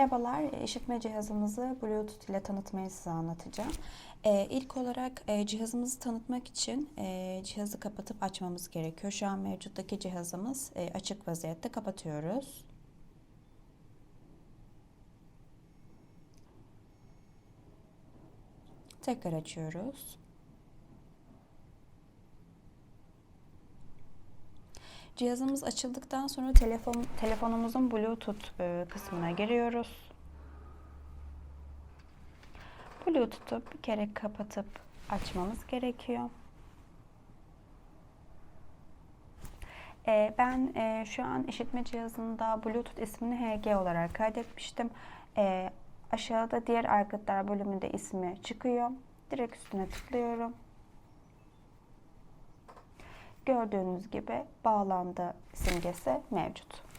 Merhabalar, işitme cihazımızı Bluetooth ile tanıtmayı size anlatacağım. Ee, ilk olarak e, cihazımızı tanıtmak için e, cihazı kapatıp açmamız gerekiyor. Şu an mevcuttaki cihazımız e, açık vaziyette kapatıyoruz. Tekrar açıyoruz. Cihazımız açıldıktan sonra telefon telefonumuzun Bluetooth e, kısmına giriyoruz. Bluetooth'u bir kere kapatıp açmamız gerekiyor. E, ben e, şu an işitme cihazında Bluetooth ismini HG olarak kaydetmiştim. Aşağıda diğer aygıtlar bölümünde ismi çıkıyor. Direkt üstüne tıklıyorum. Gördüğünüz gibi bağlandı simgesi mevcut.